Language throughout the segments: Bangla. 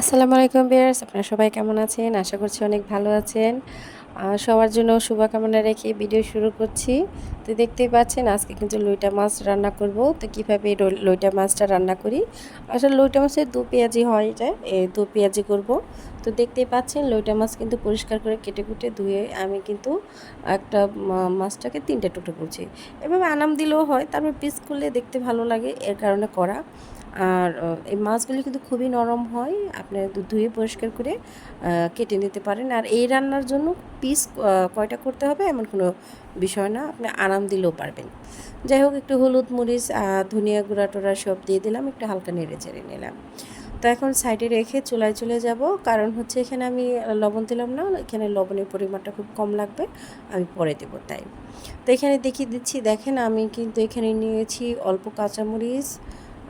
আসসালামু আলাইকুম বিয়ার্স আপনারা সবাই কেমন আছেন? আশা করছি অনেক ভালো আছেন। সবার জন্য শুভকামনা রেখে ভিডিও শুরু করছি। তো দেখতেই পাচ্ছেন, আজকে কিন্তু লইটা মাছ রান্না করব। তো কীভাবে লইটা মাছটা রান্না করি? আসলে লইটা মাছের দু পেঁয়াজি হয় এটা দু পেঁয়াজি করব। তো দেখতেই পাচ্ছেন, লইটা মাছ কিন্তু পরিষ্কার করে কেটে কুটে ধুয়ে আমি কিন্তু একটা মাছটাকে তিনটে টুকরো করছি। এভাবে আনাম দিলেও হয়, তারপর পিস করলে দেখতে ভালো লাগে, এর কারণে করা। আর এই মাছগুলি কিন্তু খুবই নরম হয়। আপনি ধুয়ে পরিষ্কার করে কেটে নিতে পারেন। আর এই রান্নার জন্য পিস কয়টা করতে হবে এমন কোনো বিষয় না। আপনি আরাম দিলেও পারবেন। যাই হোক, একটু হলুদ মরিচ ধনিয়া গুঁড়া টোড়া সব দিয়ে দিলাম, একটু হালকা নেড়ে চেড়ে নিলাম। তো এখন সাইডে রেখে চুলায় চলে যাব। কারণ হচ্ছে এখানে আমি লবণ দিলাম না, এখানে লবণের পরিমাণটা খুব কম লাগবে, আমি পরে দেবো তাই। তো এখানে দেখিয়ে দিচ্ছি, দেখেন আমি কিন্তু এখানে নিয়েছি অল্প কাঁচামরিচ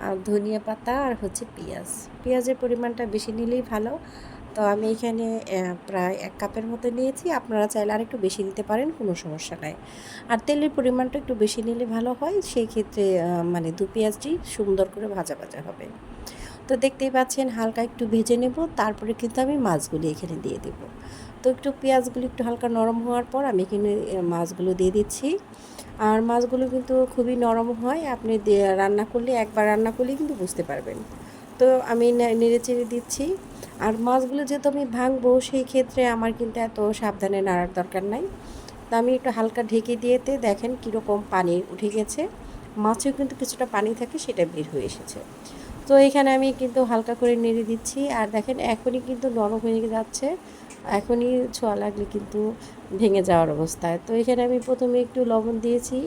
আর ধনিয়া পাতা আর হচ্ছে পেঁয়াজ। পেঁয়াজের পরিমাণটা বেশি নিলেই ভালো। তো আমি এখানে প্রায় এক কাপের মতো নিয়েছি। আপনারা চাইলে আর একটু বেশি দিতে পারেন, কোনো সমস্যা নাই। আর তেলের পরিমাণটা একটু বেশি নিলে ভালো হয়। সেই ক্ষেত্রে মানে দু পেঁয়াজটি সুন্দর করে ভাজা ভাজা হবে। তো দেখতেই পাচ্ছেন হালকা একটু ভেজে নেব, তারপরে কিন্তু আমি মাছগুলি এখানে দিয়ে দেব। তো একটু পেঁয়াজগুলো একটু হালকা নরম হওয়ার পর আমি এখানে মাছগুলো দিয়ে দিচ্ছি। আর মাছগুলো কিন্তু খুবই নরম হয়, আপনি রান্না করলে, একবার রান্না করলে কিন্তু বুঝতে পারবেন। তো আমি নেড়ে চেড়ে দিচ্ছি। আর মাছগুলো যেহেতু আমি ভাঙবো, সেই ক্ষেত্রে আমার কিন্তু এত সাবধানে নাড়ার দরকার নাই। তো আমি একটু হালকা ঢেকে দিয়েতে দেখেন কীরকম পানি উঠে গেছে। মাছেও কিন্তু কিছুটা পানি থাকে, সেটা বের হয়ে এসেছে। তো এখানে আমি কিন্তু হালকা করে নেড়ে দিচ্ছি। আর দেখেন, এখনই কিন্তু নরম হয়ে যাচ্ছে। এখনই ছোঁয়া লাগলে কিন্তু ভেঙে যাওয়ার অবস্থায়। তো এখানে আমি প্রথমে একটু লবণ দিয়েছি।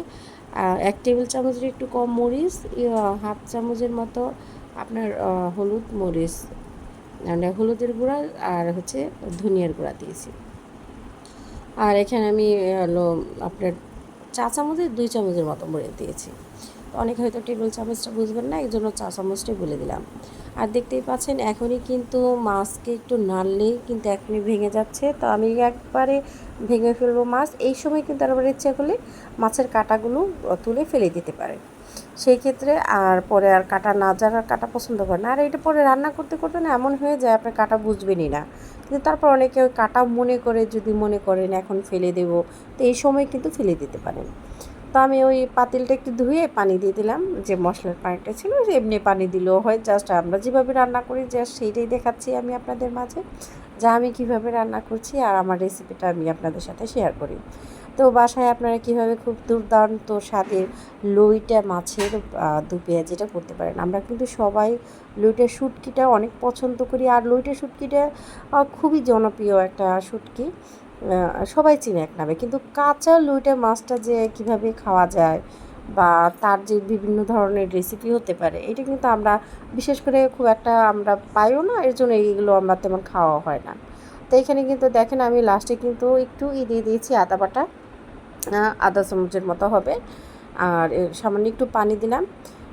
এক টেবিল চামচের একটু কম মরিচ হাফ চামচের মতো আপনার হলুদ মরিচ মানে হলুদের গুঁড়া আর হচ্ছে ধনিয়ার গুঁড়া দিয়েছি। আর এখানে আমি হলো আপনার চা চামচের দুই চামচের মতো মরিচ দিয়েছি। অনেক হয়তো টেবিল চামচটা বুঝবেন না এই জন্য চা চামচটাই বলে দিলাম। আর দেখতেই পাচ্ছেন এখনই কিন্তু মাছকে একটু নাড়লেই কিন্তু এখনই ভেঙে যাচ্ছে। তো আমি একবারে ভেঙে ফেলব মাছ, এই সময় কিন্তু আবার ইচ্ছা করলে মাছের কাঁটাগুলো তুলে ফেলে দিতে পারে। সেই ক্ষেত্রে আর পরে আর কাটা না যারা কাটা পছন্দ করে না। আর এটা পরে রান্না করতে করতে না এমন হয়ে যায় আপনার কাটা বুঝবেনই না। কিন্তু তারপর অনেকে ওই কাটা মনে করে, যদি মনে করেন এখন ফেলে দেব, তো এই সময় কিন্তু ফেলে দিতে পারেন। তো আমি ওই পাতিলটা একটু ধুয়ে পানি দিয়ে দিলাম যে মশলার পানিটা ছিল এমনি পানি দিলেও হয় জাস্ট আমরা যেভাবে রান্না করি জাস্ট সেইটাই দেখাচ্ছি আমি আপনাদের মাঝে যা আমি কীভাবে রান্না করছি আর আমার রেসিপিটা আমি আপনাদের সাথে শেয়ার করি। তো বাসায় আপনারা কীভাবে খুব দুর্দান্ত স্বাদের লইটা মাছের দু পেঁয়াজিটা করতে পারেন। আমরা কিন্তু সবাই লইটা শুটকিটা অনেক পছন্দ করি। আর লইটা শুটকিটা খুবই জনপ্রিয় একটা আহ, সবাই চিনে এক নামে। কিন্তু কাঁচা লুইটা মাছটা যে কীভাবে খাওয়া যায় বা তার যে বিভিন্ন ধরনের রেসিপি হতে পারে, এটা কিন্তু আমরা, বিশেষ করে খুব একটা আমরা পাইও না, এর জন্য এইগুলো আমরা তেমন খাওয়া হয় না। তো এখানে কিন্তু দেখেন, আমি লাস্টে কিন্তু একটু ই দিয়ে দিয়েছি আদা বাটা আদা চামচের মতো হবে। আর সামান্য একটু পানি দিলাম।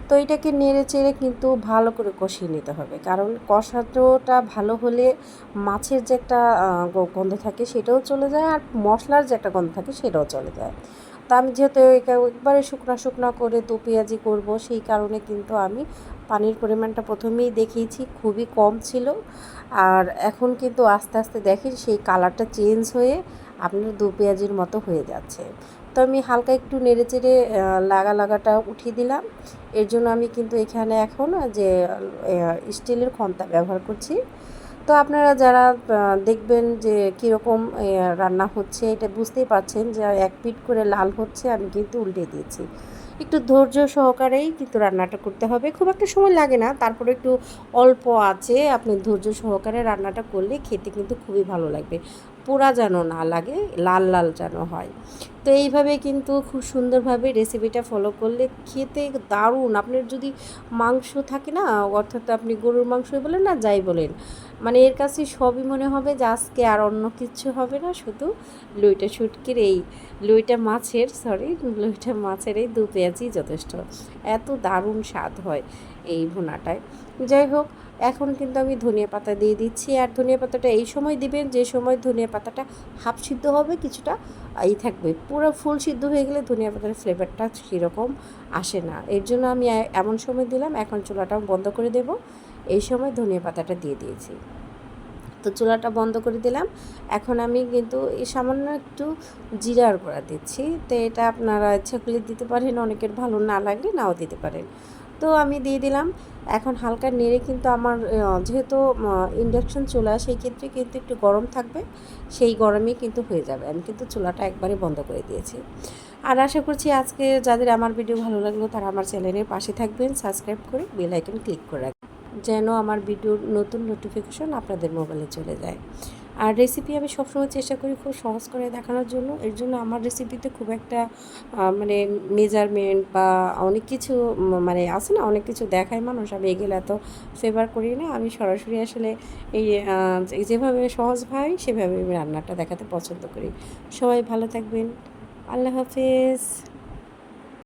তো এটাকে নেড়ে চেড়ে কিন্তু ভালো করে কষিয়ে নিতে হবে। কারণ কষাটোটা ভালো হলে মাছের যে একটা গন্ধ থাকে সেটাও চলে যায় আর মশলার যে একটা গন্ধ থাকে সেটাও চলে যায়। তো আমি যেহেতু একে- একবারে শুকনা শুকনা করে দু পেঁয়াজি করব, সেই কারণে কিন্তু আমি পানির পরিমাণটা প্রথমেই দেখিয়েছি, খুবই কম ছিল। আর এখন কিন্তু আস্তে আস্তে দেখেন সেই কালারটা চেঞ্জ হয়ে আপনার দু পেঁয়াজির মতো হয়ে যাচ্ছে। তো আমি হালকা একটু নেড়ে চেড়ে লাগা লাগাটা উঠিয়ে দিলাম। এর জন্য আমি কিন্তু এখানে এখন যে স্টিলের খন্তা ব্যবহার করছি। তো আপনারা যারা দেখবেন যে কীরকম রান্না হচ্ছে, এটা বুঝতেই পারছেন যে এক পিট করে লাল হচ্ছে, আমি কিন্তু উল্টে দিয়েছি। একটু ধৈর্য সহকারেই কিন্তু রান্নাটা করতে হবে। খুব একটা সময় লাগে না, তারপরে একটু অল্প আছে, আপনি ধৈর্য সহকারে রান্নাটা করলে খেতে কিন্তু খুবই ভালো লাগবে। পোড়া যেন না লাগে, লাল লাল যেন হয়। তো এইভাবে কিন্তু খুব সুন্দরভাবে রেসিপিটা ফলো করলে খেতে দারুণ। আপনার যদি মাংস থাকে না, অর্থাৎ আপনি গরুর মাংসই বলেন না, যাই বলেন মানে এর কাছে সবই মনে হবে যে আজকে আর অন্য কিছু হবে না, শুধু লইটা শুটকির এই, লইটা মাছের সরি লইটা মাছের এই দু পেঁয়াজই যথেষ্ট। এত দারুণ স্বাদ হয় এই ভুনাটায়। যাই হোক এখন কিন্তু আমি ধনিয়া পাতা দিয়ে দিচ্ছি। আর ধনিয়া পাতাটা এই সময় দিবেন, যে সময় ধনিয়া পাতাটা হাফ সিদ্ধ হবে কিছুটা এই থাকবে। পুরো ফুল সিদ্ধ হয়ে গেলে ধনিয়া পাতার ফ্লেভারটা সেরকম আসে না। এর জন্য আমি এমন সময় দিলাম, এখন চুলাটাও বন্ধ করে দেব। এই সময় ধনিয়া পাতাটা দিয়ে দিয়েছি। তো চুলাটা বন্ধ করে দিলাম। এখন আমি কিন্তু এই সামান্য একটু জিরার গুঁড়া দিচ্ছি। তো এটা আপনারা ইচ্ছা করলে দিতে পারেন, অনেকের ভালো না লাগলে নাও দিতে পারেন। তো আমি দিয়ে দিলাম। এখন হালকা নেড়ে কিন্তু আমার যেহেতু ইন্ডাকশন চুলা, সেই ক্ষেত্রে কিন্তু একটু গরম থাকবে। সেই গরমে কিন্তু হয়ে যাবে। আমি কিন্তু চুলাটা একবারে বন্ধ করে দিয়েছি। আর আশা করছি আজকে যাদের আমার ভিডিও ভালো লাগল, তারা আমার চ্যানেলের পাশে থাকবেন সাবস্ক্রাইব করে বেল আইকন ক্লিক করে রাখবেন, যেন আমার ভিডিওর নতুন নোটিফিকেশন আপনাদের মোবাইলে চলে যায়। আর রেসিপি আমি সবসময় চেষ্টা করি খুব সহজ করে দেখানোর জন্য। এর জন্য আমার রেসিপিতে খুব একটা মানে মেজারমেন্ট বা অনেক কিছু মানে আছে না, অনেক কিছু দেখায় মানুষ। আমি এগুলো এত ফেভার করি না। আমি সরাসরি আসলে এই যেভাবে সহজ হয় সেভাবে আমি রান্নাটা দেখাতে পছন্দ করি। সবাই ভালো থাকবেন। আল্লাহ হাফেজ।